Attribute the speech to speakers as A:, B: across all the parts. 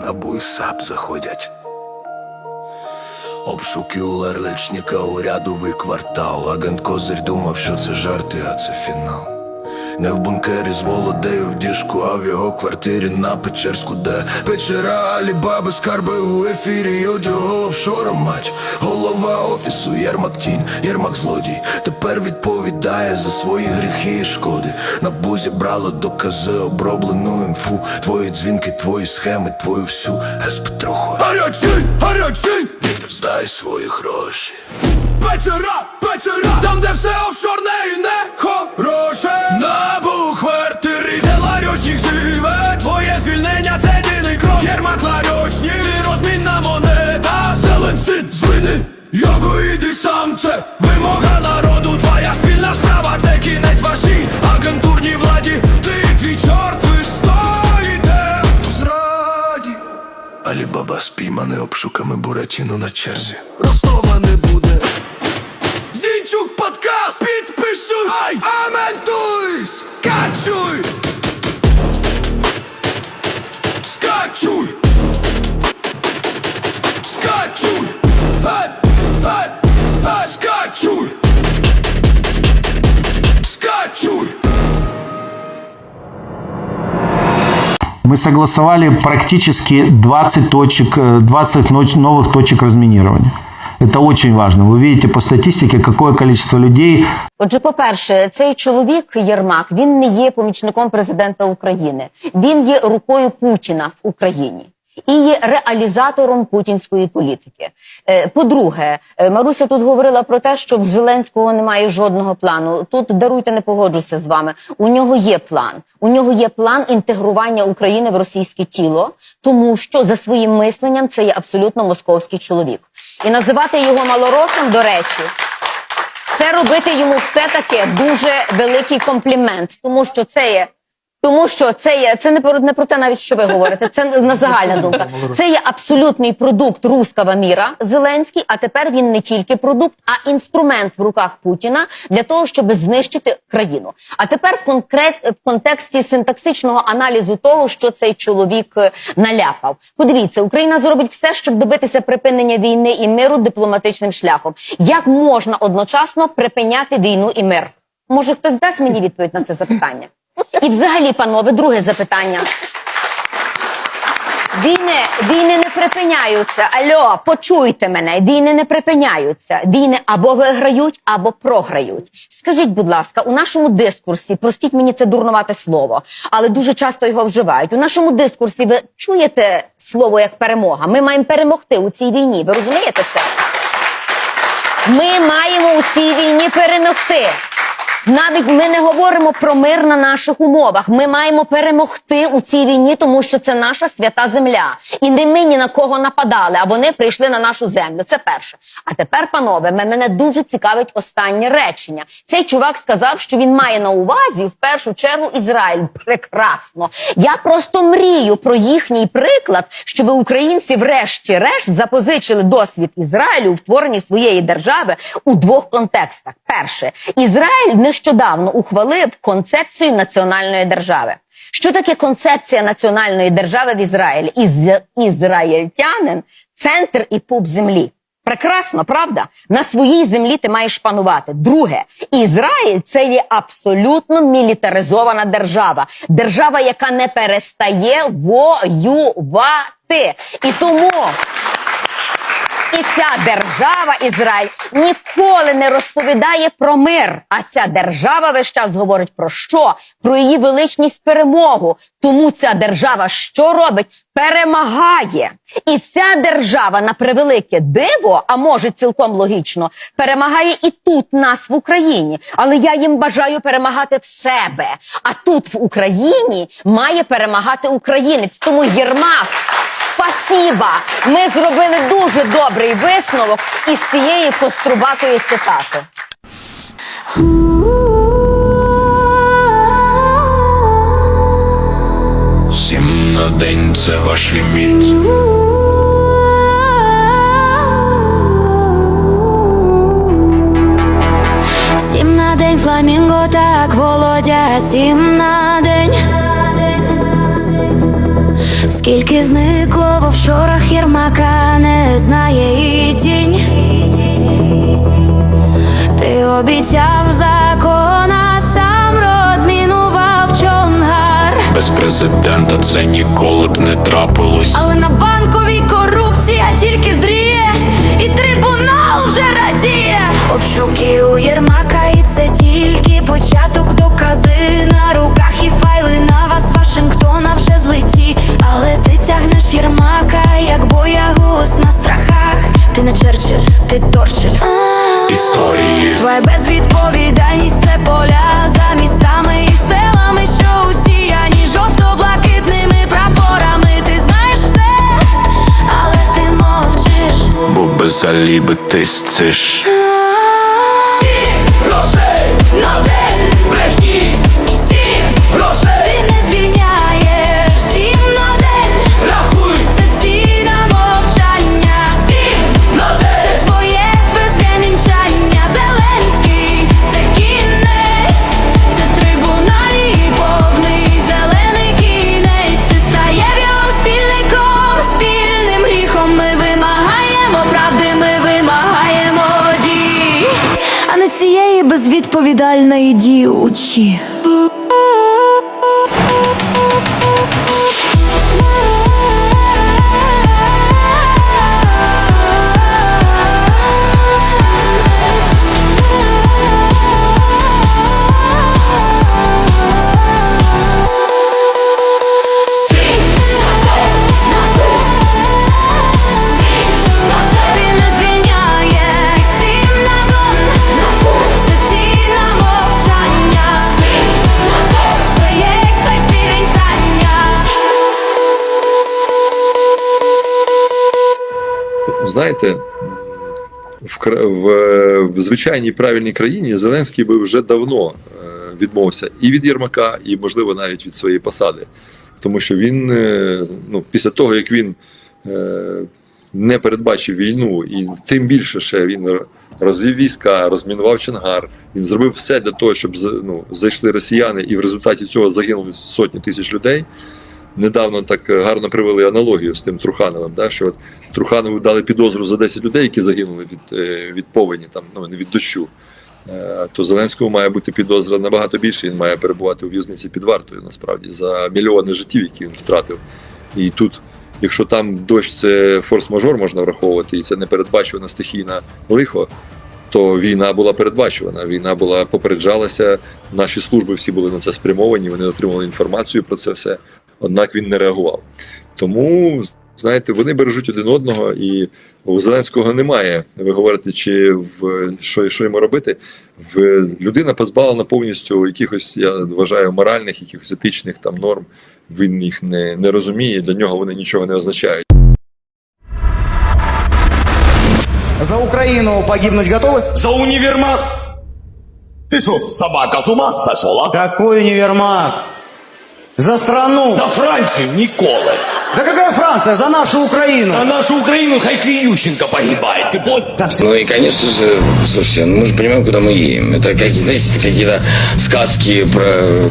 A: на буйсап заходять. Обшуки у Лерлечника урядовий квартал. Агент Козир думав, що це жарти, а це фінал. Не в бункері з володею в діжку, а в його квартирі на Печерську, де печера, алібаби, скарби у ефірі, його офшором мать. Голова офісу, Єрмак тінь, Єрмак злодій. Тепер відповідає за свої гріхи і шкоди. На бузі брало докази, оброблену інфу. Твої дзвінки, твої схеми, твою всю ес-Петруху. Гарячий, гарячий! Здай свої гроші. Печера, печера, там, де все офшорне і не хороше. На бухвартирі, де ларьочник живе. Твоє звільнення це єдиний крок. Єрмак ларьочні, розмінна монета. Зелен син звини, його іди сам. Це Вимога народу, Алібаба спійманий обшуками Буратіно на черзі. Ростова не буде. Зінчук подкаст, підпишусь. Ай, аментуйсь, качуй
B: Мы согласовали практически 20 точек, э, 20 ноч- новых точек разминирования. Это очень важно. Вы видите по статистике, какое количество людей
C: Отже, по-перше, цей чоловік Єрмак він не є помічником президента України. Він є рукою Путіна в Україні і є реалізатором путінської політики. Е, По-друге, е, Маруся тут говорила про те, що в Зеленського немає жодного плану. Тут даруйте, не погоджуся з вами. У нього є план. У нього є план інтегрування України в російське тіло, тому що за своїм мисленням це є абсолютно московський чоловік. І називати його малоросом, до речі, це робити йому все таки дуже великий комплімент, тому що це є. Тому що це є це не про не про те, навіть що ви говорите. Це на загальна думка. Це є абсолютний продукт руского міра Зеленський. А тепер він не тільки продукт, а інструмент в руках Путіна для того, щоб знищити країну. А тепер в конкрет в контексті синтаксичного аналізу того, що цей чоловік е, наляпав. Подивіться, Україна зробить все, щоб добитися припинення війни і миру дипломатичним шляхом. Як можна одночасно припиняти війну і мир? Може, хтось дасть мені відповідь на це запитання? І взагалі, панове, друге запитання. Війни, війни не припиняються. Альо, почуйте мене. Війни не припиняються. Війни або виграють, або програють. Скажіть, будь ласка, у нашому дискурсі, простіть мені це дурнувате слово, але дуже часто його вживають. У нашому дискурсі ви чуєте слово як перемога? Ми маємо перемогти у цій війні. Ви розумієте це? Ми маємо у цій війні перемогти. Навіть ми не говоримо про мир на наших умовах. Ми маємо перемогти у цій війні, тому що це наша свята земля. І не ми ні на кого нападали, а вони прийшли на нашу землю. Це перше. А тепер, панове, мене дуже цікавить останнє речення. Цей чувак сказав, що він має на увазі в першу чергу Ізраїль. Прекрасно. Я просто мрію про їхній приклад, щоб українці, врешті-решт, запозичили досвід Ізраїлю в творенні своєї держави у двох контекстах. Перше, Ізраїль нещодавно ухвалив концепцію національної держави. Що таке концепція національної держави в Ізраїлі? Із ізраїльтянин центр і пуп землі. Прекрасно, правда? На своїй землі ти маєш панувати. Друге, Ізраїль це є абсолютно мілітаризована держава. Держава, яка не перестає воювати. І тому і ця держава Ізраїль ніколи не розповідає про мир. А ця держава весь час говорить про що? Про її величність перемогу. Тому ця держава що робить? Перемагає. І ця держава на превелике диво, а може цілком логічно, перемагає і тут нас в Україні. Але я їм бажаю перемагати в себе. А тут в Україні має перемагати українець. Тому Єрмак. Спасіба! Ми зробили дуже добрий висновок із цієї кострубатої цитати.
A: Сім на день це ваш ліміт.
D: Сім на день фламінго, так Володя, сім на день. Скільки зникло в офшорах Єрмака не знає і тінь. Ти обіцяв закон, а сам розмінував чонгар.
E: Без президента це ніколи б не трапилось.
D: Але на банковій корупція тільки зріє, і трибунал вже радіє. Обшуки у Єрмака, Єрмака, як боягуз на страхах. Ти не Черчилль, ти Торчилль.
E: Історії
D: Твоя безвідповідальність це поля за містами і селами, що усіяні жовто-блакитними прапорами. Ти знаєш все, але ти мовчиш.
E: бо без аліби ти сциш.
D: Сім грошей на день цієї безвідповідальної дівчі.
F: Знаєте, в, в, в звичайній правильній країні Зеленський би вже давно е, відмовився і від Єрмака, і, можливо, навіть від своєї посади. Тому що він, е, ну, після того, як він е, не передбачив війну, і тим більше ще він розвів війська, розмінував Чонгар, він зробив все для того, щоб ну, зайшли росіяни, і в результаті цього загинули сотні тисяч людей. Недавно так е, гарно привели аналогію з тим Трухановим, да, що от Труханову дали підозру за 10 людей, які загинули від, е, від повені, там, ну, не від дощу. Е, То Зеленському має бути підозра набагато більше. Він має перебувати у в'язниці під вартою, насправді, за мільйони життів, які він втратив. І тут, якщо там дощ це форс-мажор можна враховувати, і це непередбачувана стихійна лихо, то війна була передбачувана. Війна була попереджалася. Наші служби всі були на це спрямовані. Вони отримали інформацію про це все. Однак він не реагував. Тому знаєте, вони бережуть один одного, і у Зеленського немає. Ви говорите, чи в що, що йому робити? В людина позбавлена повністю якихось, я вважаю, моральних, якихось етичних там норм. Він їх не, не розуміє. Для нього вони нічого не означають.
G: За Украину погибнуть готовы?
H: За универмаг? Ты что, собака, с ума сошел, а?
G: Какой универмаг? За страну!
H: За Францию, Николы.
G: Да какая Франция? За нашу Украину!
H: За нашу Украину Хайки Ющенко погибает. Ты понял?
I: Ну и, конечно же, слушайте, ну мы же понимаем, куда мы едем. Это, как, знаете, какие-то сказки про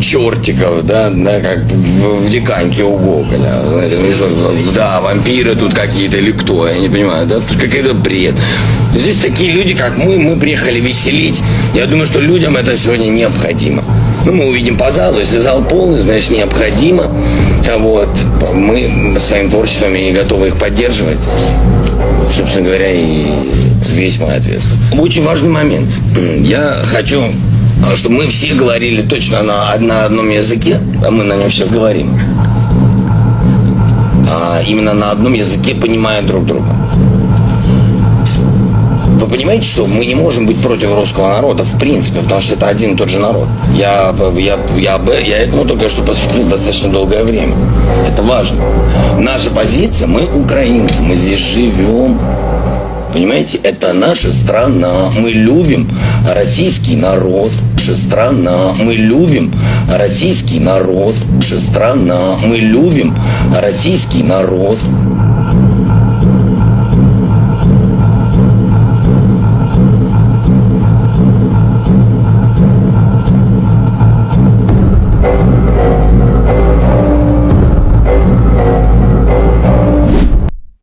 I: чертиков, да, да, как в, в Диканьке у Гоголя. Знаете, ну что, да, вампиры тут какие-то или кто, я не понимаю, да, тут какой-то бред. Здесь такие люди, как мы, мы приехали веселить. Я думаю, что людям это сегодня необходимо. Ну, мы увидим по залу, если зал полный, значит, необходимо. Вот, мы своим творчеством и готовы их поддерживать собственно говоря, и весь мой ответ. Очень важный момент. Я хочу, чтобы мы все говорили точно на, на одном языке, а мы на нем сейчас говорим. А именно на одном языке, понимая друг друга. Вы понимаете, что мы не можем быть против русского народа, в принципе, потому что это один и тот же народ. Я, я, я, я этому только что посвятил достаточно долгое время. Это важно. Наша позиция, мы украинцы, мы здесь живем. Понимаете, это наша страна. Мы любим российский народ. Наша страна. Мы любим российский народ. Наша страна. Мы любим российский народ.